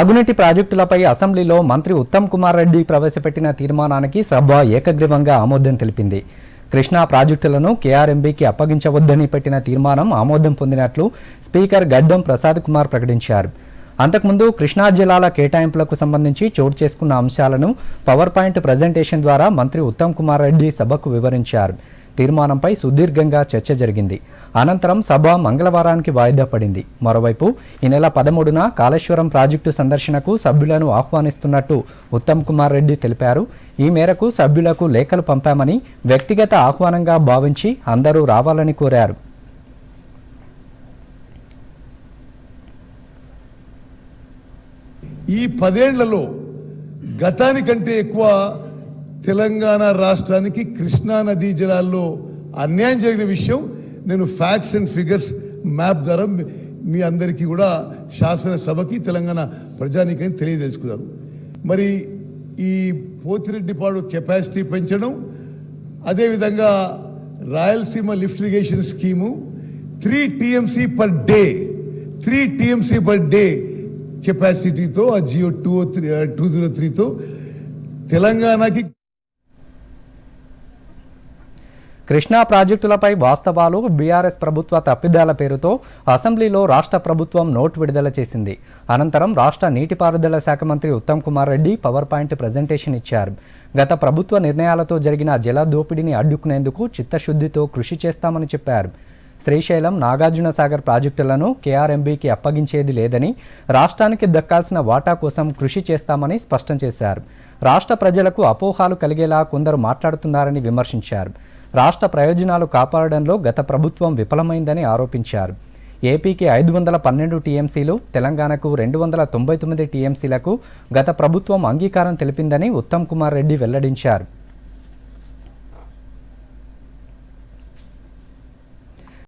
అగునీటి ప్రాజెక్టులపై అసెంబ్లీలో మంత్రి ఉత్తమ్ కుమార్ రెడ్డి ప్రవేశపెట్టిన తీర్మానానికి సభ ఏకగ్రీవంగా ఆమోదం తెలిపింది. కృష్ణా ప్రాజెక్టులను కేఆర్ఎంబీకి అప్పగించవద్దని పెట్టిన తీర్మానం ఆమోదం పొందినట్లు స్పీకర్ గడ్డం ప్రసాద్ కుమార్ ప్రకటించారు. అంతకుముందు కృష్ణా జిల్లాల కేటాయింపులకు సంబంధించి చోటు చేసుకున్న అంశాలను పవర్ పాయింట్ ప్రజెంటేషన్ ద్వారా మంత్రి ఉత్తమ్ కుమార్ రెడ్డి సభకు వివరించారు. తీర్మానంపై సుదీర్ఘంగా చర్చ జరిగింది. అనంతరం సభ మంగళవారానికి వాయిదా పడింది. మరోవైపు ఈ నెల పదమూడున కాళేశ్వరం ప్రాజెక్టు సందర్శనకు సభ్యులను ఆహ్వానిస్తున్నట్టు ఉత్తమ్ కుమార్ రెడ్డి తెలిపారు. ఈ మేరకు సభ్యులకు లేఖలు పంపామని వ్యక్తిగత ఆహ్వానంగా భావించి అందరూ రావాలని కోరారు. ఈ పదేళ్ళలో గతానికంటే ఎక్కువ తెలంగాణ రాష్ట్రానికి కృష్ణా నదీ జలాల్లో అన్యాయం జరిగిన విషయం నేను ఫ్యాక్ట్స్ అండ్ ఫిగర్స్ మ్యాప్ ద్వారా మీ- అందరికీ కూడా శాసనసభకి తెలంగాణ ప్రజానికని తెలియదలుచుకున్నారు మరి ఈ పోతిరెడ్డిపాడు కెపాసిటీ పెంచడం అదేవిధంగా Rayalaseema lift irrigation scheme three TMC per day three TMC per day కెపాసిటీతో ఆ GO two three two zero త్రీతో తెలంగాణకి కృష్ణా ప్రాజెక్టులపై వాస్తవాలు బీఆర్ఎస్ ప్రభుత్వ తప్పిదాల పేరుతో అసెంబ్లీలో రాష్ట్ర ప్రభుత్వం నోట్ విడుదల చేసింది. అనంతరం రాష్ట్ర నీటిపారుదల శాఖ మంత్రి Uttam Kumar Reddy power point presentation ఇచ్చారు. గత ప్రభుత్వ నిర్ణయాలతో జరిగిన జల దోపిడీని అడ్డుకునేందుకు చిత్తశుద్ధితో కృషి చేస్తామని చెప్పారు. శ్రీశైలం నాగార్జున సాగర్ ప్రాజెక్టులను కేఆర్ఎంబీకి అప్పగించేది లేదని రాష్ట్రానికి దక్కాల్సిన వాటా కోసం కృషి చేస్తామని స్పష్టం చేశారు. రాష్ట్ర ప్రజలకు అపోహాలు కలిగేలా కొందరు మాట్లాడుతున్నారని విమర్శించారు. రాష్ట్ర ప్రయోజనాలు కాపాడడంలో గత ప్రభుత్వం విఫలమైందని ఆరోపించారు. ఏపీకి ఐదు వందల పన్నెండు టీఎంసీలు తెలంగాణకు రెండు వందల తొంభై తొమ్మిది టీఎంసీలకు గత ప్రభుత్వం అంగీకారం తెలిపిందని ఉత్తమ్ కుమార్ రెడ్డి వెల్లడించారు.